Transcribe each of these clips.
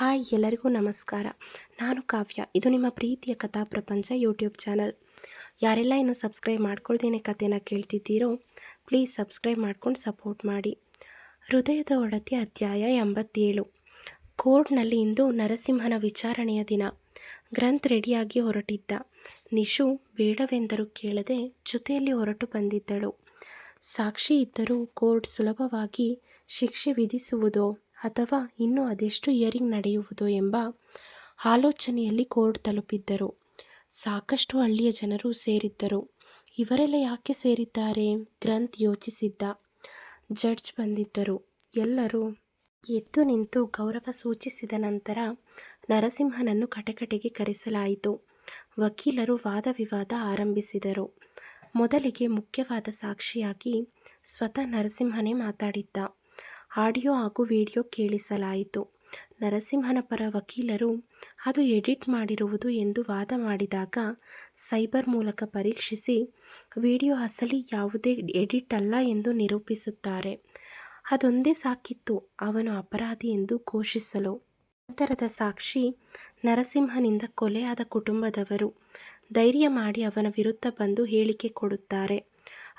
Hi ಎಲ್ಲರಿಗೂ ನಮಸ್ಕಾರ. ನಾನು ಕಾವ್ಯ. ಇದು ನಿಮ್ಮ ಪ್ರೀತಿಯ ಕಥಾ ಪ್ರಪಂಚ ಯೂಟ್ಯೂಬ್ ಚಾನಲ್. ಯಾರೆಲ್ಲ ಇನ್ನೂ ಸಬ್ಸ್ಕ್ರೈಬ್ ಮಾಡ್ಕೊಳ್ದೇನೆ ಕಥೆನ ಕೇಳ್ತಿದ್ದೀರೋ, ಪ್ಲೀಸ್ ಸಬ್ಸ್ಕ್ರೈಬ್ ಮಾಡ್ಕೊಂಡು ಸಪೋರ್ಟ್ ಮಾಡಿ. ಹೃದಯದ ಒಡತಿ ಅಧ್ಯಾಯ ಎಂಬತ್ತೇಳು. ಕೋರ್ಟ್ನಲ್ಲಿ ಇಂದು ನರಸಿಂಹನ ವಿಚಾರಣೆಯ ದಿನ. ಗ್ರಂಥ್ ರೆಡಿಯಾಗಿ ಹೊರಟಿದ್ದ. ನಿಶು ಬೇಡವೆಂದರೂ ಕೇಳದೆ ಜೊತೆಯಲ್ಲಿ ಹೊರಟು ಬಂದಿದ್ದಳು. ಸಾಕ್ಷಿ ಇದ್ದರೂ ಕೋರ್ಟ್ ಸುಲಭವಾಗಿ ಶಿಕ್ಷೆ ವಿಧಿಸುವುದೋ? ಅಥವಾ ಇನ್ನೂ ಅದೆಷ್ಟು ಇಯರಿಂಗ್ ನಡೆಯುವುದು ಎಂಬ ಆಲೋಚನೆಯಲ್ಲಿ ಕೋರ್ಟ್ ತಲುಪಿದ್ದರು. ಸಾಕಷ್ಟು ಹಳ್ಳಿಯ ಜನರು ಸೇರಿದ್ದರು. ಇವರೆಲ್ಲ ಯಾಕೆ ಸೇರಿದ್ದಾರೆ? ಗ್ರಂಥ್ ಯೋಚಿಸಿದ್ದ. ಜಡ್ಜ್ ಬಂದಿದ್ದರು. ಎಲ್ಲರೂ ಎದ್ದು ನಿಂತು ಗೌರವ ಸೂಚಿಸಿದ ನಂತರ ನರಸಿಂಹನನ್ನು ಕಟಕಟೆಗೆ ಕರೆಸಲಾಯಿತು. ವಕೀಲರು ವಾದ ವಿವಾದ ಆರಂಭಿಸಿದರು. ಮೊದಲಿಗೆ ಮುಖ್ಯವಾದ ಸಾಕ್ಷಿಯಾಗಿ ಸ್ವತಃ ನರಸಿಂಹನೇ ಮಾತಾಡಿದ್ದ. ಆಡಿಯೋ ಹಾಗೂ ವಿಡಿಯೋ ಕೇಳಿಸಲಾಯಿತು. ನರಸಿಂಹನ ಪರ ವಕೀಲರು ಅದು ಎಡಿಟ್ ಮಾಡಿರುವುದು ಎಂದು ವಾದ ಮಾಡಿದಾಗ ಸೈಬರ್ ಮೂಲಕ ಪರೀಕ್ಷಿಸಿ, ವಿಡಿಯೋ ಅಸಲಿ ಯಾವುದೇ ಎಡಿಟ್ ಅಲ್ಲ ಎಂದು ನಿರೂಪಿಸುತ್ತಾರೆ. ಅದೊಂದೇ ಸಾಕಿತ್ತು, ಅವನು ಅಪರಾಧಿ ಎಂದು ಘೋಷಿಸಲು. ನಂತರದ ಸಾಕ್ಷಿ ನರಸಿಂಹನಿಂದ ಕೊಲೆಯಾದ ಕುಟುಂಬದವರು ಧೈರ್ಯ ಮಾಡಿ ಅವನ ವಿರುದ್ಧ ಬಂದು ಹೇಳಿಕೆ ಕೊಡುತ್ತಾರೆ.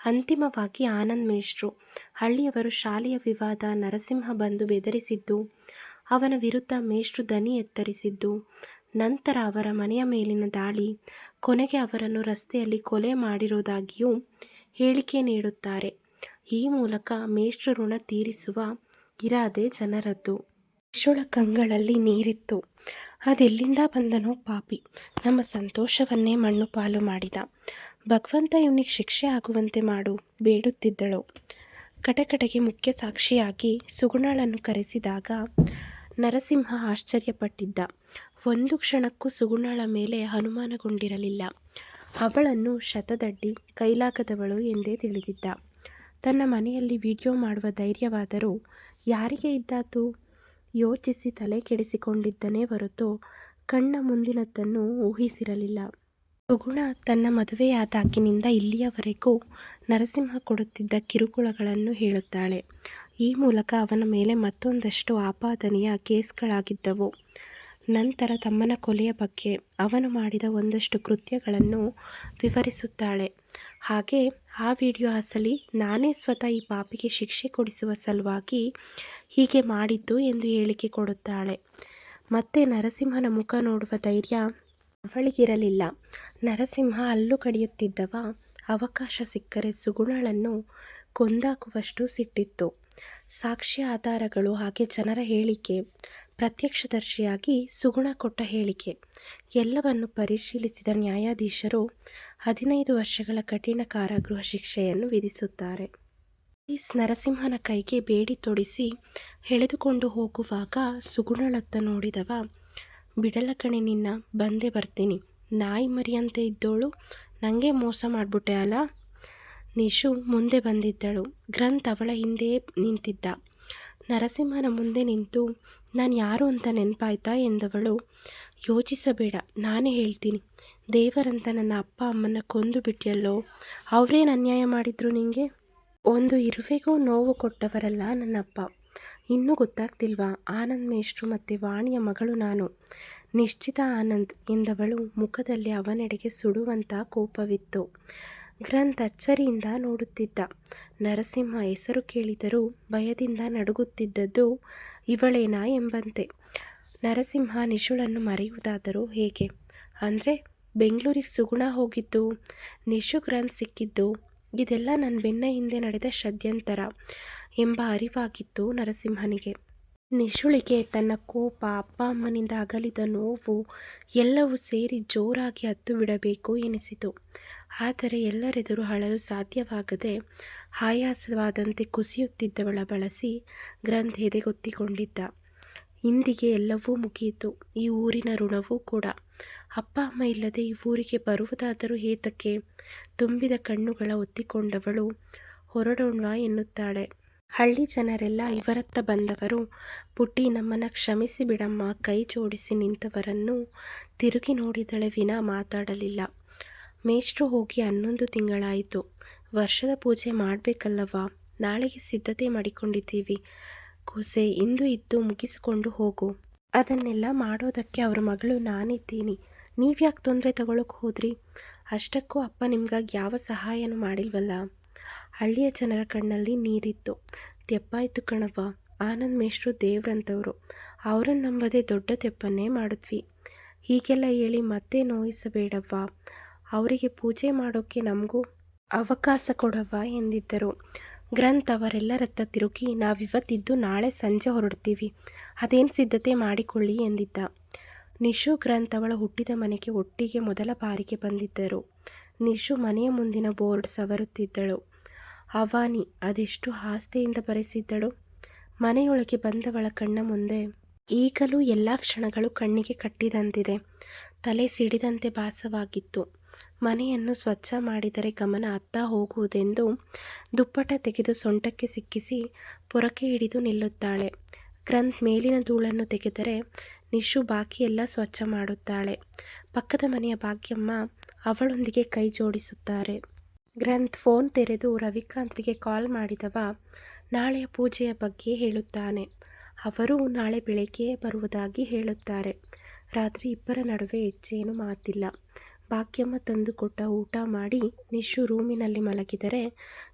ಅಂತಿಮವಾಗಿ ಆನಂದ್ ಮೇಷ್ಟ್ರು ಹಳ್ಳಿಯವರು ಶಾಲೆಯ ವಿವಾದ ನರಸಿಂಹ ಬಂದು ಬೆದರಿಸಿದ್ದು, ಅವನ ವಿರುದ್ಧ ಮೇಷ್ಟ್ರು ದನಿ ಎತ್ತರಿಸಿದ್ದು, ನಂತರ ಅವರ ಮನೆಯ ಮೇಲಿನ ದಾಳಿ, ಕೊನೆಗೆ ಅವರನ್ನು ರಸ್ತೆಯಲ್ಲಿ ಕೊಲೆ ಮಾಡಿರುವುದಾಗಿಯೂ ಹೇಳಿಕೆ ನೀಡುತ್ತಾರೆ. ಈ ಮೂಲಕ ಮೇಷ್ಟ್ರು ಋಣ ತೀರಿಸುವ ಇರಾದೆ ಜನರದ್ದು. ಶಿಶುಳ ಕಂಗಳಲ್ಲಿ ನೀರಿತ್ತು. ಅದೆಲ್ಲಿಂದ ಬಂದನೋ ಪಾಪಿ. ನಮ್ಮ ಸಂತೋಷವನ್ನೇ ಮಣ್ಣು ಪಾಲು ಮಾಡಿದ. ಭಗವಂತ ಇವನಿಗೆ ಶಿಕ್ಷೆ ಆಗುವಂತೆ ಮಾಡು, ಬೇಡುತ್ತಿದ್ದಳು. ಕಟಕಟೆಗೆ ಮುಖ್ಯ ಸಾಕ್ಷಿಯಾಗಿ ಸುಗುಣಳನ್ನು ಕರೆಸಿದಾಗ ನರಸಿಂಹ ಆಶ್ಚರ್ಯಪಟ್ಟಿದ್ದ. ಒಂದು ಕ್ಷಣಕ್ಕೂ ಸುಗುಣಳ ಮೇಲೆ ಅನುಮಾನಗೊಂಡಿರಲಿಲ್ಲ. ಅವಳನ್ನು ಶತದಡ್ಡಿ ಕೈಲಾಗದವಳು ಎಂದೇ ತಿಳಿದಿದ್ದ. ತನ್ನ ಮನೆಯಲ್ಲಿ ವಿಡಿಯೋ ಮಾಡುವ ಧೈರ್ಯವಾದರೂ ಯಾರಿಗೆ ಇದ್ದಾತು? ಯೋಚಿಸಿ ತಲೆ ಕೆಡಿಸಿಕೊಂಡಿದ್ದನೇ ಹೊರತು ಕಣ್ಣ ಮುಂದಿನದ್ದನ್ನು ಊಹಿಸಿರಲಿಲ್ಲ. ಸುಗುಣ ತನ್ನ ಮದುವೆಯಾದಾಗಿನಿಂದ ಇಲ್ಲಿಯವರೆಗೂ ನರಸಿಂಹ ಕೊಡುತ್ತಿದ್ದ ಕಿರುಕುಳಗಳನ್ನು ಹೇಳುತ್ತಾಳೆ. ಈ ಮೂಲಕ ಅವನ ಮೇಲೆ ಮತ್ತೊಂದಷ್ಟು ಆಪಾದನೆಯ ಕೇಸ್ಗಳಾಗಿದ್ದವು. ನಂತರ ತಮ್ಮನ ಕೊಲೆಯ ಬಗ್ಗೆ ಅವನು ಮಾಡಿದ ಒಂದಷ್ಟು ಕೃತ್ಯಗಳನ್ನು ವಿವರಿಸುತ್ತಾಳೆ. ಹಾಗೆ ಆ ವಿಡಿಯೋ ಅಸಲಿ ನಾನೇ ಸ್ವತಃ ಈ ಪಾಪಿಗೆ ಶಿಕ್ಷೆ ಕೊಡಿಸುವ ಸಲುವಾಗಿ ಹೀಗೆ ಮಾಡಿದ್ದು ಎಂದು ಹೇಳಿಕೆ ಕೊಡುತ್ತಾಳೆ. ಮತ್ತೆ ನರಸಿಂಹನ ಮುಖ ನೋಡುವ ಧೈರ್ಯ ಅವಳಿಗಿರಲಿಲ್ಲ ನರಸಿಂಹ ಅಲ್ಲು ಕಡಿಯುತ್ತಿದ್ದವ. ಅವಕಾಶ ಸಿಕ್ಕರೆ ಸುಗುಣಳನ್ನು ಕೊಂದಾಕುವಷ್ಟು ಸಿಟ್ಟಿತ್ತು. ಸಾಕ್ಷ್ಯ ಆಧಾರಗಳು ಹಾಗೆ ಜನರ ಹೇಳಿಕೆ. ಪ್ರತ್ಯಕ್ಷದರ್ಶಿಯಾಗಿ ಸುಗುಣ ಕೊಟ್ಟ ಹೇಳಿಕೆ. ಎಲ್ಲವನ್ನು ಪರಿಶೀಲಿಸಿದ ನ್ಯಾಯಾಧೀಶರು ಹದಿನೈದು ವರ್ಷಗಳ ಕಠಿಣ ಕಾರಾಗೃಹ ಶಿಕ್ಷೆಯನ್ನು ವಿಧಿಸುತ್ತಾರೆ. ಪೊಲೀಸ್ ನರಸಿಂಹನ ಕೈಗೆ ಬೇಡಿ ತೊಡಿಸಿ, ಎಳೆದುಕೊಂಡು ಹೋಗುವಾಗ ಸುಗುಣಳತ್ತ ನೋಡಿದವ ಬಿಡಲ ಕಣೆ ನಿನ್ನ, ಬಂದೇ ಬರ್ತೀನಿ. ನಾಯಿ ಮರಿ ಅಂತ ಇದ್ದೋಳು ನನಗೆ ಮೋಸ ಮಾಡಿಬಿಟ್ಟೆ ಅಲ್ಲ ನಿಶು ಮುಂದೆ ಬಂದಿದ್ದಳು. ಗ್ರಂಥ್ ಅವಳ ಹಿಂದೆಯೇ ನಿಂತಿದ್ದ. ನರಸಿಂಹನ ಮುಂದೆ ನಿಂತು, ನಾನು ಯಾರು ಅಂತ ನೆನಪಾಯ್ತಾ ಎಂದವಳು. ಯೋಚಿಸಬೇಡ, ನಾನೇ ಹೇಳ್ತೀನಿ. ದೇವರಂತ ನನ್ನ ಅಪ್ಪ ಅಮ್ಮನ ಕೊಂದು ಬಿಟ್ಟಿಯಲ್ಲೋ ಅವರೇನು ಅನ್ಯಾಯ ಮಾಡಿದ್ರು ನಿನಗೆ ಒಂದು ಇರುವೆಗೂ ನೋವು ಕೊಟ್ಟವರಲ್ಲ ನನ್ನಪ್ಪ. ಇನ್ನೂ ಗೊತ್ತಾಗ್ತಿಲ್ವಾ? ಆನಂದ್ ಮೇಷ್ಟ್ರು ಮತ್ತು ವಾಣಿಯ ಮಗಳು ನಾನು. ನಿಶ್ಚಿತ ಆನಂದ್ ಎಂದವಳು ಮುಖದಲ್ಲಿ ಅವನೆಡೆಗೆ ಸುಡುವಂಥ ಕೋಪವಿತ್ತು. ಗ್ರಂಥ್ ಅಚ್ಚರಿಯಿಂದ ನೋಡುತ್ತಿದ್ದ. ನರಸಿಂಹ ಹೆಸರು ಕೇಳಿದರೂ ಭಯದಿಂದ ನಡುಗುತ್ತಿದ್ದದ್ದು ಇವಳೇನಾ ಎಂಬಂತೆ. ನರಸಿಂಹ ನಿಶುಳನ್ನು ಮರೆಯುವುದಾದರೂ ಹೇಗೆ? ಅಂದರೆ ಬೆಂಗಳೂರಿಗೆ ಸುಗುಣ ಹೋಗಿದ್ದು, ನಿಶು ಗ್ರಂಥ್ ಸಿಕ್ಕಿದ್ದು ಇದೆಲ್ಲ ನನ್ನ ಬೆನ್ನ ಹಿಂದೆ ನಡೆದ ಷಡ್ಯಂತರ ಎಂಬ ಅರಿವಾಗಿತ್ತು ನರಸಿಂಹನಿಗೆ. ನಿಶುಳಿಗೆ ತನ್ನ ಕೋಪ, ಅಪ್ಪ ಅಮ್ಮನಿಂದ ಅಗಲಿದ ನೋವು ಎಲ್ಲವೂ ಸೇರಿ ಜೋರಾಗಿ ಹತ್ತು ಬಿಡಬೇಕು ಎನಿಸಿತು. ಆದರೆ ಎಲ್ಲರೆದುರು ಅಳಲು ಸಾಧ್ಯವಾಗದೆ ಆಯಾಸವಾದಂತೆ ಕುಸಿಯುತ್ತಿದ್ದವಳ ಬಳಸಿ ಗ್ರಂಥ್ ಎದೆಗೊತ್ತಿಕೊಂಡಿದ್ದ. ಇಂದಿಗೆ ಎಲ್ಲವೂ ಮುಗಿಯಿತು. ಈ ಊರಿನ ಋಣವೂ ಕೂಡ. ಅಪ್ಪ, ಅಮ್ಮ ಇಲ್ಲದೆ ಈ ಊರಿಗೆ ಬರುವುದಾದರೂ ಏತಕ್ಕೆ ತುಂಬಿದ ಕಣ್ಣುಗಳ ಒತ್ತಿಕೊಂಡವಳು ಹೊರಡೋಣ ಎನ್ನುತ್ತಾಳೆ. ಹಳ್ಳಿ ಜನರೆಲ್ಲ ಇವರತ್ತ ಬಂದವರು. ಪುಟ್ಟಿ ನಮ್ಮನ್ನು ಕ್ಷಮಿಸಿ ಬಿಡಮ್ಮ. ಕೈ ಜೋಡಿಸಿ ನಿಂತವರನ್ನು ತಿರುಗಿ ನೋಡಿದಳೆ ವಿನ ಮಾತಾಡಲಿಲ್ಲ. ಮೇಷ್ಟ್ರು ಹೋಗಿ ಹನ್ನೊಂದು ತಿಂಗಳಾಯಿತು. ವರ್ಷದ ಪೂಜೆ ಮಾಡಬೇಕಲ್ಲವಾ ನಾಳೆಗೆ ಸಿದ್ಧತೆ ಮಾಡಿಕೊಂಡಿದ್ದೀವಿ. ಕೂಸೆ ಇಂದು ಇದ್ದು ಮುಗಿಸಿಕೊಂಡು ಹೋಗು. ಅದನ್ನೆಲ್ಲ ಮಾಡೋದಕ್ಕೆ ಅವ್ರ ಮಗಳು ನಾನಿದ್ದೀನಿ. ನೀವ್ಯಾಕೆ ತೊಂದರೆ ತಗೊಳಕ್ಕೆ ಹೋದ್ರಿ? ಅಷ್ಟಕ್ಕೂ ಅಪ್ಪ ನಿಮ್ಗಾಗಿ ಯಾವ ಸಹಾಯನೂ ಮಾಡಿಲ್ವಲ್ಲ? ಹಳ್ಳಿಯ ಜನರ ಕಣ್ಣಲ್ಲಿ ನೀರಿತ್ತು. ತೆಪ್ಪಾಯ್ತು ಕಣವ್ವ. ಆನಂದ್ ಮೇಷ್ಟ್ರು ದೇವ್ರಂತವರು. ಅವರನ್ನು ನಂಬದೆ ದೊಡ್ಡ ತೆಪ್ಪನ್ನೇ ಮಾಡಿದ್ವಿ. ಹೀಗೆಲ್ಲ ಹೇಳಿ ಮತ್ತೆ ನೋಯಿಸಬೇಡವ್ವ. ಅವರಿಗೆ ಪೂಜೆ ಮಾಡೋಕ್ಕೆ ನಮಗೂ ಅವಕಾಶ ಕೊಡವ್ವ ಎಂದಿದ್ದರು. ಗ್ರಂಥ್ ಅವರೆಲ್ಲರತ್ತ ತಿರುಗಿ, ನಾವಿವತ್ತಿದ್ದು ನಾಳೆ ಸಂಜೆ ಹೊರಡ್ತೀವಿ. ಅದೇನು ಸಿದ್ಧತೆ ಮಾಡಿಕೊಳ್ಳಿ ಎಂದಿದ್ದ. ನಿಶು ಗ್ರಂಥ್ ಅವಳ ಹುಟ್ಟಿದ ಮನೆಗೆ ಒಟ್ಟಿಗೆ ಮೊದಲ ಬಾರಿಗೆ ಬಂದಿದ್ದರು. ನಿಶು ಮನೆಯ ಮುಂದಿನ ಬೋರ್ಡ್ ಸವರುತ್ತಿದ್ದಳು. ಅವಾನಿ, ಅದೆಷ್ಟು ಆಸ್ತೆಯಿಂದ ಬರೆಸಿದ್ದಳು? ಮನೆಯೊಳಗೆ ಬಂದವಳ ಕಣ್ಣ ಮುಂದೆ ಈಗಲೂ ಎಲ್ಲ ಕ್ಷಣಗಳು ಕಣ್ಣಿಗೆ ಕಟ್ಟಿದಂತಿದೆ. ತಲೆ ಸಿಡಿದಂತೆ ಭಾಸವಾಗಿತ್ತು. ಮನೆಯನ್ನು ಸ್ವಚ್ಛ ಮಾಡಿದರೆ ಗಮನ ಅತ್ತ ಹೋಗುವುದೆಂದು ದುಪ್ಪಟ ತೆಗೆದು ಸೊಂಟಕ್ಕೆ ಸಿಕ್ಕಿಸಿ ಪೊರಕೆ ಹಿಡಿದು ನಿಲ್ಲುತ್ತಾಳೆ. ಗ್ರಂಥ್ ಮೇಲಿನ ಧೂಳನ್ನು ತೆಗೆದರೆ ನಿಶು ಬಾಕಿಯೆಲ್ಲ ಸ್ವಚ್ಛ ಮಾಡುತ್ತಾಳೆ. ಪಕ್ಕದ ಮನೆಯ ಭಾಗ್ಯಮ್ಮ ಅವಳೊಂದಿಗೆ ಕೈ ಜೋಡಿಸುತ್ತಾರೆ. ಗ್ರಂಥ್ ಫೋನ್ ತೆರೆದು ರವಿಕಾಂತ್ರಿಗೆ ಕಾಲ್ ಮಾಡಿದವ ನಾಳೆಯ ಪೂಜೆಯ ಬಗ್ಗೆ ಹೇಳುತ್ತಾನೆ. ಅವರು ನಾಳೆ ಬೆಳಗ್ಗೆ ಬರುವುದಾಗಿ ಹೇಳುತ್ತಾರೆ. ರಾತ್ರಿ ಇಬ್ಬರ ನಡುವೆ ಹೆಚ್ಚೇನು ಮಾತಿಲ್ಲ. ಭಾಗ್ಯಮ್ಮ ತಂದುಕೊಟ್ಟ ಊಟ ಮಾಡಿ ನಿಶು ರೂಮಿನಲ್ಲಿ ಮಲಗಿದರೆ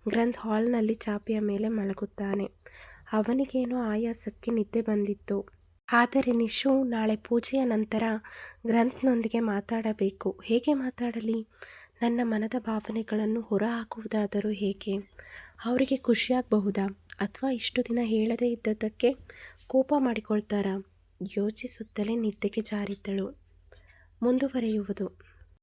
ಗ್ರಂಥ್ ಹಾಲ್ನಲ್ಲಿ ಚಾಪೆಯ ಮೇಲೆ ಮಲಗುತ್ತಾನೆ. ಅವನಿಗೇನೋ ಆಯಾಸಕ್ಕೆ ನಿದ್ದೆ ಬಂದಿತ್ತು. ಆದರೆ ನಿಶು ನಾಳೆ ಪೂಜೆಯ ನಂತರ ಗ್ರಂಥ್ನೊಂದಿಗೆ ಮಾತಾಡಬೇಕು. ಹೇಗೆ ಮಾತಾಡಲಿ? ನನ್ನ ಮನದ ಭಾವನೆಗಳನ್ನು ಹೊರಹಾಕುವುದಾದರೂ ಹೇಗೆ? ಅವರಿಗೆ ಖುಷಿಯಾಗಬಹುದಾ? ಅಥವಾ ಇಷ್ಟು ದಿನ ಹೇಳದೇ ಇದ್ದದ್ದಕ್ಕೆ ಕೋಪ ಮಾಡಿಕೊಳ್ತಾರಾ? ಯೋಚಿಸುತ್ತಲೇ ನಿದ್ದೆಗೆ ಜಾರಿದ್ದಳು. ಮುಂದುವರೆಯುವುದು.